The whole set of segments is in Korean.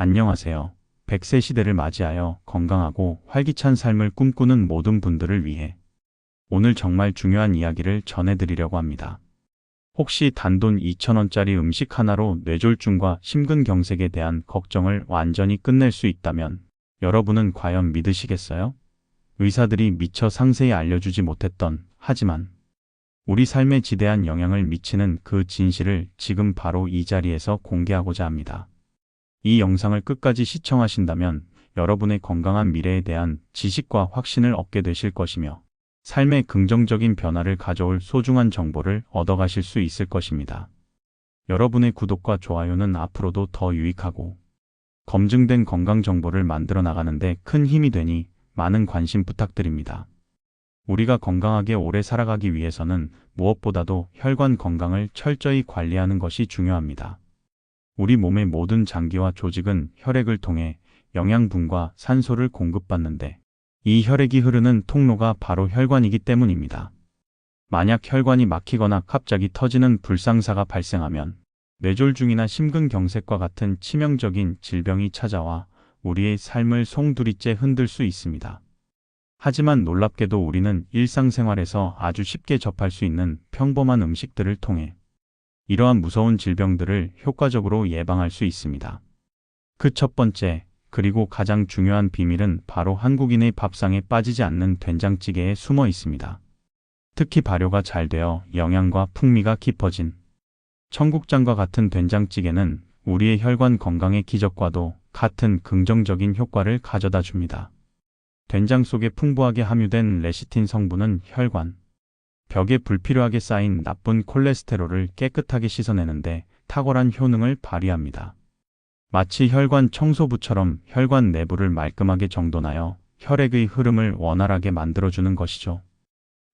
안녕하세요. 100세 시대를 맞이하여 건강하고 활기찬 삶을 꿈꾸는 모든 분들을 위해 오늘 정말 중요한 이야기를 전해드리려고 합니다. 혹시 단돈 2,000원짜리 음식 하나로 뇌졸중과 심근경색에 대한 걱정을 완전히 끝낼 수 있다면 여러분은 과연 믿으시겠어요? 의사들이 미처 상세히 알려주지 못했던 하지만 우리 삶에 지대한 영향을 미치는 그 진실을 지금 바로 이 자리에서 공개하고자 합니다. 이 영상을 끝까지 시청하신다면 여러분의 건강한 미래에 대한 지식과 확신을 얻게 되실 것이며 삶의 긍정적인 변화를 가져올 소중한 정보를 얻어가실 수 있을 것입니다. 여러분의 구독과 좋아요는 앞으로도 더 유익하고 검증된 건강 정보를 만들어 나가는데 큰 힘이 되니 많은 관심 부탁드립니다. 우리가 건강하게 오래 살아가기 위해서는 무엇보다도 혈관 건강을 철저히 관리하는 것이 중요합니다. 우리 몸의 모든 장기와 조직은 혈액을 통해 영양분과 산소를 공급받는데 이 혈액이 흐르는 통로가 바로 혈관이기 때문입니다. 만약 혈관이 막히거나 갑자기 터지는 불상사가 발생하면 뇌졸중이나 심근경색과 같은 치명적인 질병이 찾아와 우리의 삶을 송두리째 흔들 수 있습니다. 하지만 놀랍게도 우리는 일상생활에서 아주 쉽게 접할 수 있는 평범한 음식들을 통해 이러한 무서운 질병들을 효과적으로 예방할 수 있습니다. 그 첫 번째, 그리고 가장 중요한 비밀은 바로 한국인의 밥상에 빠지지 않는 된장찌개에 숨어 있습니다. 특히 발효가 잘 되어 영양과 풍미가 깊어진 청국장과 같은 된장찌개는 우리의 혈관 건강의 기적과도 같은 긍정적인 효과를 가져다 줍니다. 된장 속에 풍부하게 함유된 레시틴 성분은 혈관, 벽에 불필요하게 쌓인 나쁜 콜레스테롤을 깨끗하게 씻어내는데 탁월한 효능을 발휘합니다. 마치 혈관 청소부처럼 혈관 내부를 말끔하게 정돈하여 혈액의 흐름을 원활하게 만들어주는 것이죠.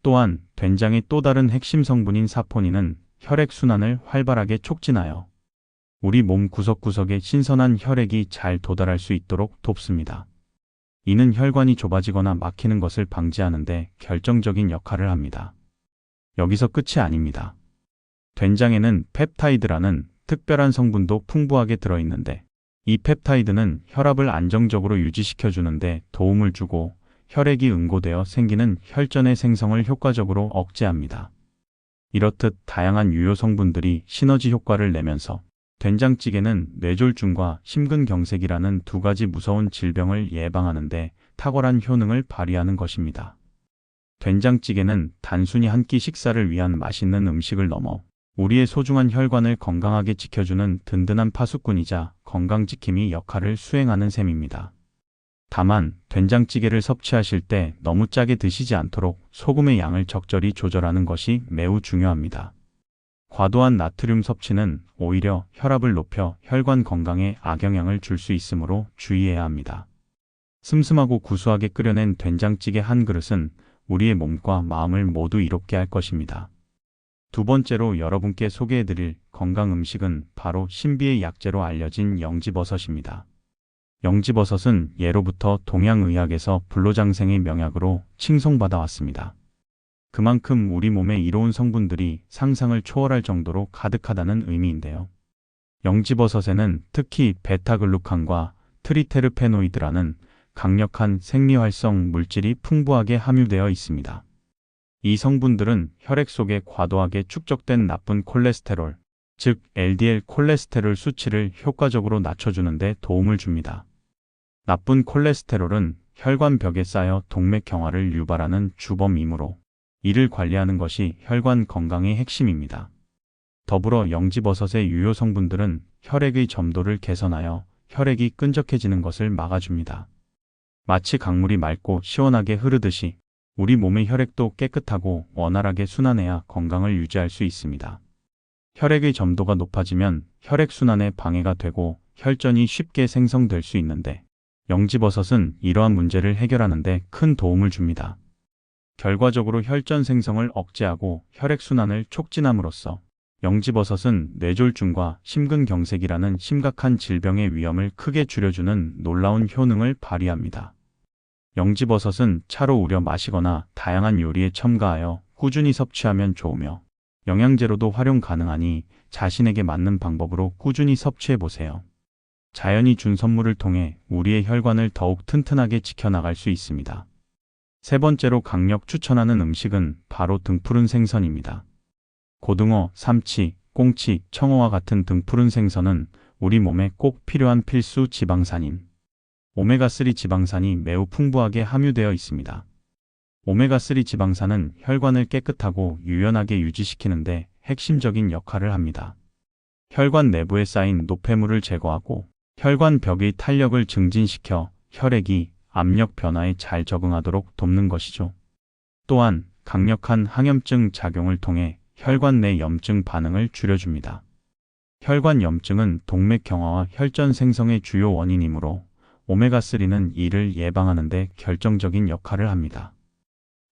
또한 된장의 또 다른 핵심 성분인 사포닌은 혈액 순환을 활발하게 촉진하여 우리 몸 구석구석에 신선한 혈액이 잘 도달할 수 있도록 돕습니다. 이는 혈관이 좁아지거나 막히는 것을 방지하는데 결정적인 역할을 합니다. 여기서 끝이 아닙니다. 된장에는 펩타이드라는 특별한 성분도 풍부하게 들어있는데 이 펩타이드는 혈압을 안정적으로 유지시켜주는데 도움을 주고 혈액이 응고되어 생기는 혈전의 생성을 효과적으로 억제합니다. 이렇듯 다양한 유효 성분들이 시너지 효과를 내면서 된장찌개는 뇌졸중과 심근경색이라는 두 가지 무서운 질병을 예방하는데 탁월한 효능을 발휘하는 것입니다. 된장찌개는 단순히 한 끼 식사를 위한 맛있는 음식을 넘어 우리의 소중한 혈관을 건강하게 지켜주는 든든한 파수꾼이자 건강지킴이 역할을 수행하는 셈입니다. 다만 된장찌개를 섭취하실 때 너무 짜게 드시지 않도록 소금의 양을 적절히 조절하는 것이 매우 중요합니다. 과도한 나트륨 섭취는 오히려 혈압을 높여 혈관 건강에 악영향을 줄 수 있으므로 주의해야 합니다. 슴슴하고 구수하게 끓여낸 된장찌개 한 그릇은 우리의 몸과 마음을 모두 이롭게 할 것입니다. 두 번째로 여러분께 소개해드릴 건강 음식은 바로 신비의 약재로 알려진 영지버섯입니다. 영지버섯은 예로부터 동양의학에서 불로장생의 명약으로 칭송받아 왔습니다. 그만큼 우리 몸에 이로운 성분들이 상상을 초월할 정도로 가득하다는 의미인데요. 영지버섯에는 특히 베타글루칸과 트리테르페노이드라는 강력한 생리활성 물질이 풍부하게 함유되어 있습니다. 이 성분들은 혈액 속에 과도하게 축적된 나쁜 콜레스테롤, 즉 LDL 콜레스테롤 수치를 효과적으로 낮춰주는 데 도움을 줍니다. 나쁜 콜레스테롤은 혈관 벽에 쌓여 동맥 경화를 유발하는 주범이므로 이를 관리하는 것이 혈관 건강의 핵심입니다. 더불어 영지버섯의 유효 성분들은 혈액의 점도를 개선하여 혈액이 끈적해지는 것을 막아줍니다. 마치 강물이 맑고 시원하게 흐르듯이 우리 몸의 혈액도 깨끗하고 원활하게 순환해야 건강을 유지할 수 있습니다. 혈액의 점도가 높아지면 혈액순환에 방해가 되고 혈전이 쉽게 생성될 수 있는데 영지버섯은 이러한 문제를 해결하는데 큰 도움을 줍니다. 결과적으로 혈전 생성을 억제하고 혈액순환을 촉진함으로써 영지버섯은 뇌졸중과 심근경색이라는 심각한 질병의 위험을 크게 줄여주는 놀라운 효능을 발휘합니다. 영지버섯은 차로 우려 마시거나 다양한 요리에 첨가하여 꾸준히 섭취하면 좋으며 영양제로도 활용 가능하니 자신에게 맞는 방법으로 꾸준히 섭취해 보세요. 자연이 준 선물을 통해 우리의 혈관을 더욱 튼튼하게 지켜나갈 수 있습니다. 세 번째로 강력 추천하는 음식은 바로 등푸른 생선입니다. 고등어, 삼치, 꽁치, 청어와 같은 등푸른 생선은 우리 몸에 꼭 필요한 필수 지방산인 오메가3 지방산이 매우 풍부하게 함유되어 있습니다. 오메가3 지방산은 혈관을 깨끗하고 유연하게 유지시키는데 핵심적인 역할을 합니다. 혈관 내부에 쌓인 노폐물을 제거하고 혈관 벽의 탄력을 증진시켜 혈액이 압력 변화에 잘 적응하도록 돕는 것이죠. 또한 강력한 항염증 작용을 통해 혈관 내 염증 반응을 줄여줍니다. 혈관 염증은 동맥 경화와 혈전 생성의 주요 원인이므로 오메가3는 이를 예방하는 데 결정적인 역할을 합니다.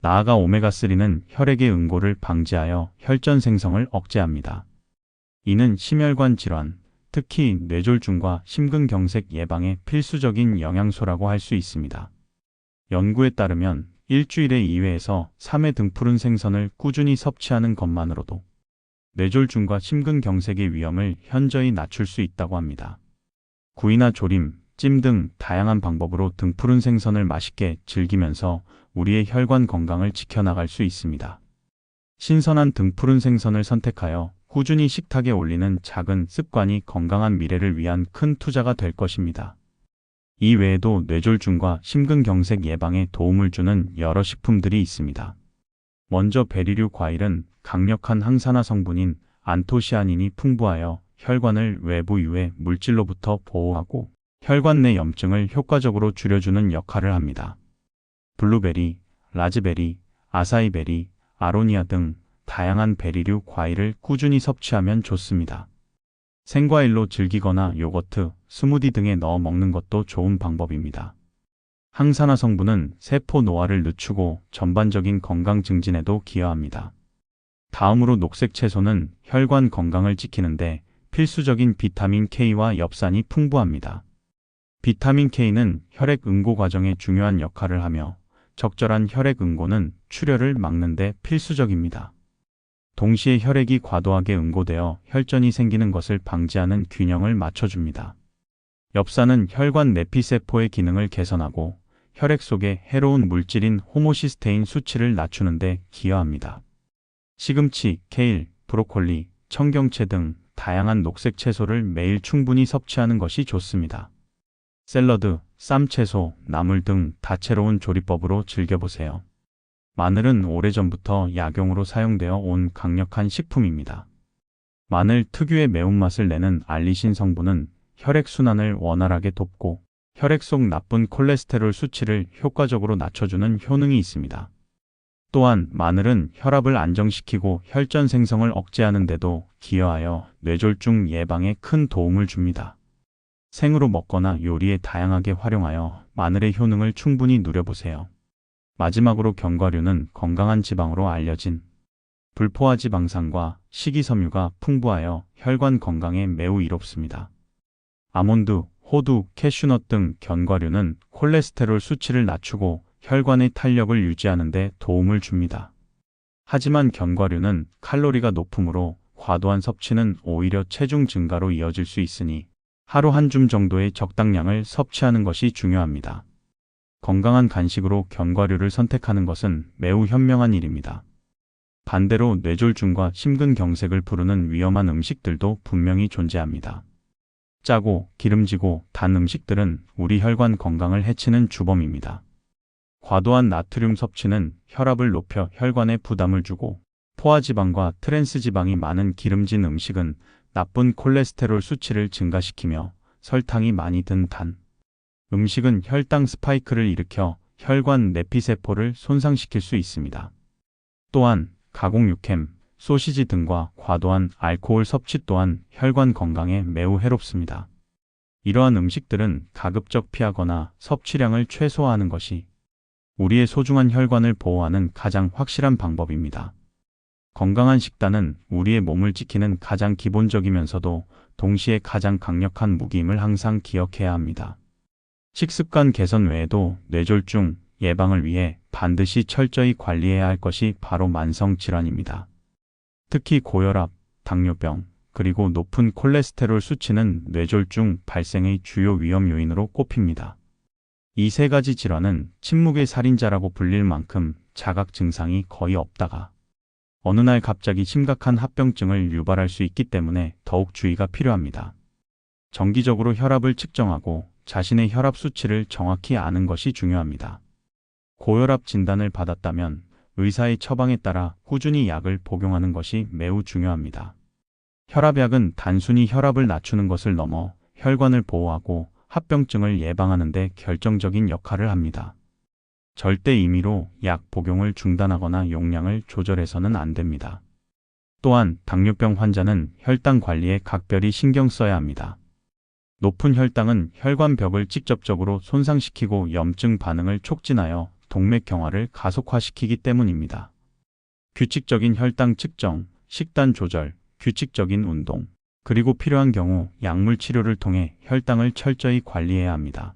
나아가 오메가3는 혈액의 응고를 방지하여 혈전 생성을 억제합니다. 이는 심혈관 질환, 특히 뇌졸중과 심근경색 예방에 필수적인 영양소라고 할 수 있습니다. 연구에 따르면 일주일에 2회에서 3회 등푸른 생선을 꾸준히 섭취하는 것만으로도 뇌졸중과 심근경색의 위험을 현저히 낮출 수 있다고 합니다. 구이나 조림, 찜 등 다양한 방법으로 등푸른 생선을 맛있게 즐기면서 우리의 혈관 건강을 지켜나갈 수 있습니다. 신선한 등푸른 생선을 선택하여 꾸준히 식탁에 올리는 작은 습관이 건강한 미래를 위한 큰 투자가 될 것입니다. 이 외에도 뇌졸중과 심근경색 예방에 도움을 주는 여러 식품들이 있습니다. 먼저 베리류 과일은 강력한 항산화 성분인 안토시아닌이 풍부하여 혈관을 외부 유해 물질로부터 보호하고 혈관 내 염증을 효과적으로 줄여주는 역할을 합니다. 블루베리, 라즈베리, 아사이베리, 아로니아 등 다양한 베리류 과일을 꾸준히 섭취하면 좋습니다. 생과일로 즐기거나 요거트, 스무디 등에 넣어 먹는 것도 좋은 방법입니다. 항산화 성분은 세포 노화를 늦추고 전반적인 건강 증진에도 기여합니다. 다음으로 녹색 채소는 혈관 건강을 지키는데 필수적인 비타민 K와 엽산이 풍부합니다. 비타민 K는 혈액 응고 과정에 중요한 역할을 하며 적절한 혈액 응고는 출혈을 막는 데 필수적입니다. 동시에 혈액이 과도하게 응고되어 혈전이 생기는 것을 방지하는 균형을 맞춰줍니다. 엽산은 혈관 내피세포의 기능을 개선하고 혈액 속에 해로운 물질인 호모시스테인 수치를 낮추는 데 기여합니다. 시금치, 케일, 브로콜리, 청경채 등 다양한 녹색 채소를 매일 충분히 섭취하는 것이 좋습니다. 샐러드, 쌈채소, 나물 등 다채로운 조리법으로 즐겨보세요. 마늘은 오래전부터 약용으로 사용되어 온 강력한 식품입니다. 마늘 특유의 매운맛을 내는 알리신 성분은 혈액순환을 원활하게 돕고 혈액 속 나쁜 콜레스테롤 수치를 효과적으로 낮춰주는 효능이 있습니다. 또한 마늘은 혈압을 안정시키고 혈전 생성을 억제하는 데도 기여하여 뇌졸중 예방에 큰 도움을 줍니다. 생으로 먹거나 요리에 다양하게 활용하여 마늘의 효능을 충분히 누려보세요. 마지막으로 견과류는 건강한 지방으로 알려진 불포화 지방산과 식이섬유가 풍부하여 혈관 건강에 매우 이롭습니다. 아몬드, 호두, 캐슈넛 등 견과류는 콜레스테롤 수치를 낮추고 혈관의 탄력을 유지하는 데 도움을 줍니다. 하지만 견과류는 칼로리가 높으므로 과도한 섭취는 오히려 체중 증가로 이어질 수 있으니 하루 한 줌 정도의 적당량을 섭취하는 것이 중요합니다. 건강한 간식으로 견과류를 선택하는 것은 매우 현명한 일입니다. 반대로 뇌졸중과 심근경색을 부르는 위험한 음식들도 분명히 존재합니다. 짜고 기름지고 단 음식들은 우리 혈관 건강을 해치는 주범입니다. 과도한 나트륨 섭취는 혈압을 높여 혈관에 부담을 주고 포화지방과 트랜스지방이 많은 기름진 음식은 나쁜 콜레스테롤 수치를 증가시키며 설탕이 많이 든 단, 음식은 혈당 스파이크를 일으켜 혈관 내피세포를 손상시킬 수 있습니다. 또한 가공 육햄, 소시지 등과 과도한 알코올 섭취 또한 혈관 건강에 매우 해롭습니다. 이러한 음식들은 가급적 피하거나 섭취량을 최소화하는 것이 우리의 소중한 혈관을 보호하는 가장 확실한 방법입니다. 건강한 식단은 우리의 몸을 지키는 가장 기본적이면서도 동시에 가장 강력한 무기임을 항상 기억해야 합니다. 식습관 개선 외에도 뇌졸중 예방을 위해 반드시 철저히 관리해야 할 것이 바로 만성 질환입니다. 특히 고혈압, 당뇨병, 그리고 높은 콜레스테롤 수치는 뇌졸중 발생의 주요 위험 요인으로 꼽힙니다. 이 세 가지 질환은 침묵의 살인자라고 불릴 만큼 자각 증상이 거의 없다가 어느 날 갑자기 심각한 합병증을 유발할 수 있기 때문에 더욱 주의가 필요합니다. 정기적으로 혈압을 측정하고 자신의 혈압 수치를 정확히 아는 것이 중요합니다. 고혈압 진단을 받았다면 의사의 처방에 따라 꾸준히 약을 복용하는 것이 매우 중요합니다. 혈압약은 단순히 혈압을 낮추는 것을 넘어 혈관을 보호하고 합병증을 예방하는 데 결정적인 역할을 합니다. 절대 임의로 약 복용을 중단하거나 용량을 조절해서는 안 됩니다. 또한 당뇨병 환자는 혈당 관리에 각별히 신경 써야 합니다. 높은 혈당은 혈관벽을 직접적으로 손상시키고 염증 반응을 촉진하여 동맥 경화를 가속화시키기 때문입니다. 규칙적인 혈당 측정, 식단 조절, 규칙적인 운동, 그리고 필요한 경우 약물 치료를 통해 혈당을 철저히 관리해야 합니다.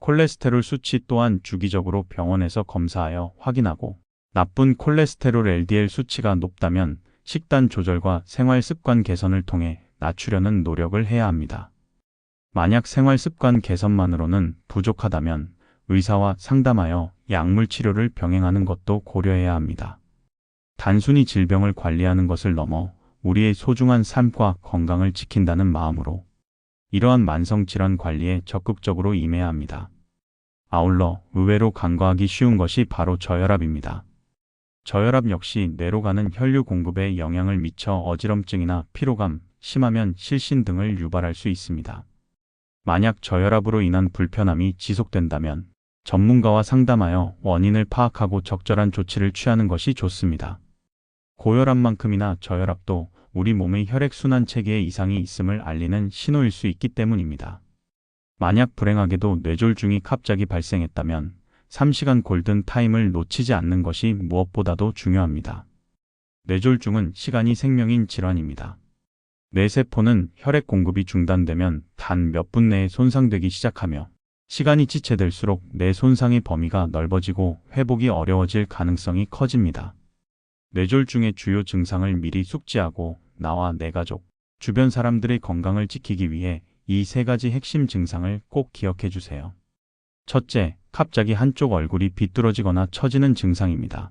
콜레스테롤 수치 또한 주기적으로 병원에서 검사하여 확인하고 나쁜 콜레스테롤 LDL 수치가 높다면 식단 조절과 생활 습관 개선을 통해 낮추려는 노력을 해야 합니다. 만약 생활 습관 개선만으로는 부족하다면 의사와 상담하여 약물 치료를 병행하는 것도 고려해야 합니다. 단순히 질병을 관리하는 것을 넘어 우리의 소중한 삶과 건강을 지킨다는 마음으로 이러한 만성질환 관리에 적극적으로 임해야 합니다. 아울러 의외로 간과하기 쉬운 것이 바로 저혈압입니다. 저혈압 역시 뇌로 가는 혈류 공급에 영향을 미쳐 어지럼증이나 피로감, 심하면 실신 등을 유발할 수 있습니다. 만약 저혈압으로 인한 불편함이 지속된다면 전문가와 상담하여 원인을 파악하고 적절한 조치를 취하는 것이 좋습니다. 고혈압만큼이나 저혈압도 우리 몸의 혈액순환 체계에 이상이 있음을 알리는 신호일 수 있기 때문입니다. 만약 불행하게도 뇌졸중이 갑자기 발생했다면 3시간 골든 타임을 놓치지 않는 것이 무엇보다도 중요합니다. 뇌졸중은 시간이 생명인 질환입니다. 뇌세포는 혈액 공급이 중단되면 단 몇 분 내에 손상되기 시작하며 시간이 지체될수록 뇌 손상의 범위가 넓어지고 회복이 어려워질 가능성이 커집니다. 뇌졸중의 주요 증상을 미리 숙지하고 나와 내 가족, 주변 사람들의 건강을 지키기 위해 이 세 가지 핵심 증상을 꼭 기억해 주세요. 첫째, 갑자기 한쪽 얼굴이 비뚤어지거나 처지는 증상입니다.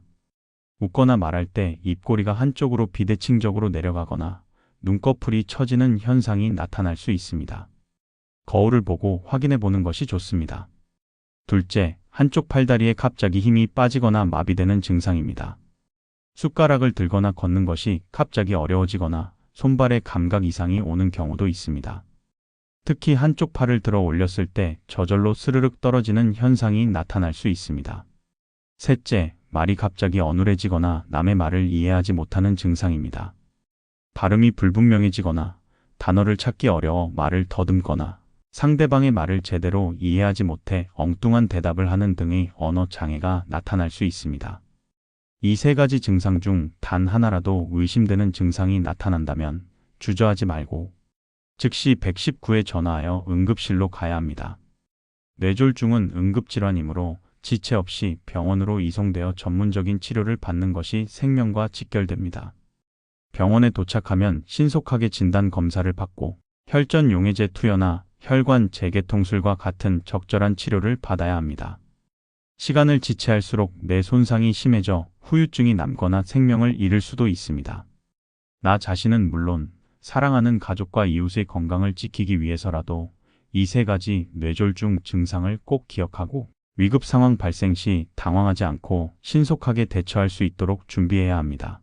웃거나 말할 때 입꼬리가 한쪽으로 비대칭적으로 내려가거나 눈꺼풀이 처지는 현상이 나타날 수 있습니다. 거울을 보고 확인해 보는 것이 좋습니다. 둘째, 한쪽 팔다리에 갑자기 힘이 빠지거나 마비되는 증상입니다. 숟가락을 들거나 걷는 것이 갑자기 어려워지거나 손발에 감각 이상이 오는 경우도 있습니다. 특히 한쪽 팔을 들어 올렸을 때 저절로 스르륵 떨어지는 현상이 나타날 수 있습니다. 셋째, 말이 갑자기 어눌해지거나 남의 말을 이해하지 못하는 증상입니다. 발음이 불분명해지거나 단어를 찾기 어려워 말을 더듬거나 상대방의 말을 제대로 이해하지 못해 엉뚱한 대답을 하는 등의 언어 장애가 나타날 수 있습니다. 이 세 가지 증상 중 단 하나라도 의심되는 증상이 나타난다면 주저하지 말고 즉시 119에 전화하여 응급실로 가야 합니다. 뇌졸중은 응급질환이므로 지체 없이 병원으로 이송되어 전문적인 치료를 받는 것이 생명과 직결됩니다. 병원에 도착하면 신속하게 진단 검사를 받고 혈전 용해제 투여나 혈관 재개통술과 같은 적절한 치료를 받아야 합니다. 시간을 지체할수록 뇌 손상이 심해져 후유증이 남거나 생명을 잃을 수도 있습니다. 나 자신은 물론 사랑하는 가족과 이웃의 건강을 지키기 위해서라도 이 세 가지 뇌졸중 증상을 꼭 기억하고 위급 상황 발생 시 당황하지 않고 신속하게 대처할 수 있도록 준비해야 합니다.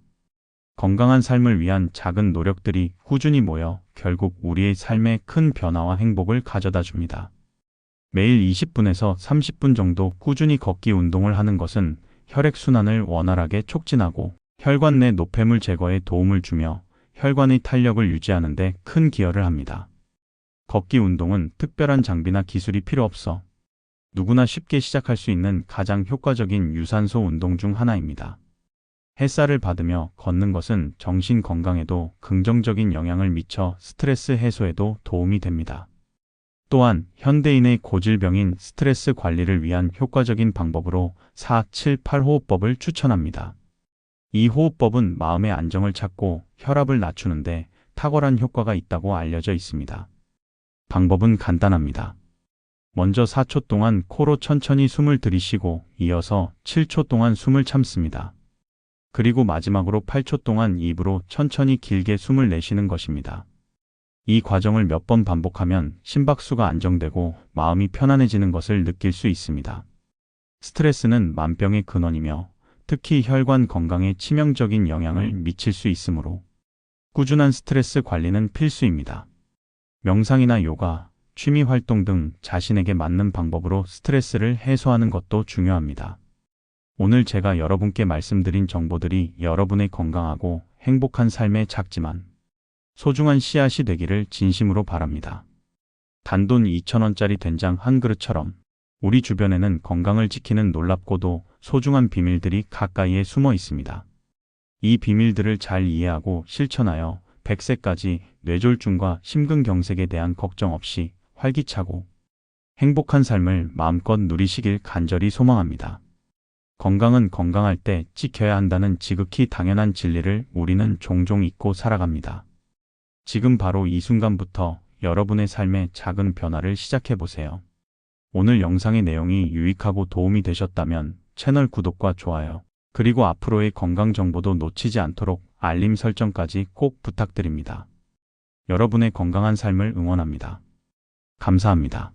건강한 삶을 위한 작은 노력들이 꾸준히 모여 결국 우리의 삶에 큰 변화와 행복을 가져다 줍니다. 매일 20분에서 30분 정도 꾸준히 걷기 운동을 하는 것은 혈액순환을 원활하게 촉진하고 혈관 내 노폐물 제거에 도움을 주며 혈관의 탄력을 유지하는 데 큰 기여를 합니다. 걷기 운동은 특별한 장비나 기술이 필요 없어 누구나 쉽게 시작할 수 있는 가장 효과적인 유산소 운동 중 하나입니다. 햇살을 받으며 걷는 것은 정신 건강에도 긍정적인 영향을 미쳐 스트레스 해소에도 도움이 됩니다. 또한 현대인의 고질병인 스트레스 관리를 위한 효과적인 방법으로 478호흡법을 추천합니다. 이 호흡법은 마음의 안정을 찾고 혈압을 낮추는데 탁월한 효과가 있다고 알려져 있습니다. 방법은 간단합니다. 먼저 4초 동안 코로 천천히 숨을 들이쉬고 이어서 7초 동안 숨을 참습니다. 그리고 마지막으로 8초 동안 입으로 천천히 길게 숨을 내쉬는 것입니다. 이 과정을 몇 번 반복하면 심박수가 안정되고 마음이 편안해지는 것을 느낄 수 있습니다. 스트레스는 만병의 근원이며 특히 혈관 건강에 치명적인 영향을 미칠 수 있으므로 꾸준한 스트레스 관리는 필수입니다. 명상이나 요가, 취미 활동 등 자신에게 맞는 방법으로 스트레스를 해소하는 것도 중요합니다. 오늘 제가 여러분께 말씀드린 정보들이 여러분의 건강하고 행복한 삶에 작지만 소중한 씨앗이 되기를 진심으로 바랍니다. 단돈 2,000원짜리 된장 한 그릇처럼 우리 주변에는 건강을 지키는 놀랍고도 소중한 비밀들이 가까이에 숨어 있습니다. 이 비밀들을 잘 이해하고 실천하여 100세까지 뇌졸중과 심근경색에 대한 걱정 없이 활기차고 행복한 삶을 마음껏 누리시길 간절히 소망합니다. 건강은 건강할 때 지켜야 한다는 지극히 당연한 진리를 우리는 종종 잊고 살아갑니다. 지금 바로 이 순간부터 여러분의 삶에 작은 변화를 시작해 보세요. 오늘 영상의 내용이 유익하고 도움이 되셨다면 채널 구독과 좋아요, 그리고 앞으로의 건강 정보도 놓치지 않도록 알림 설정까지 꼭 부탁드립니다. 여러분의 건강한 삶을 응원합니다. 감사합니다.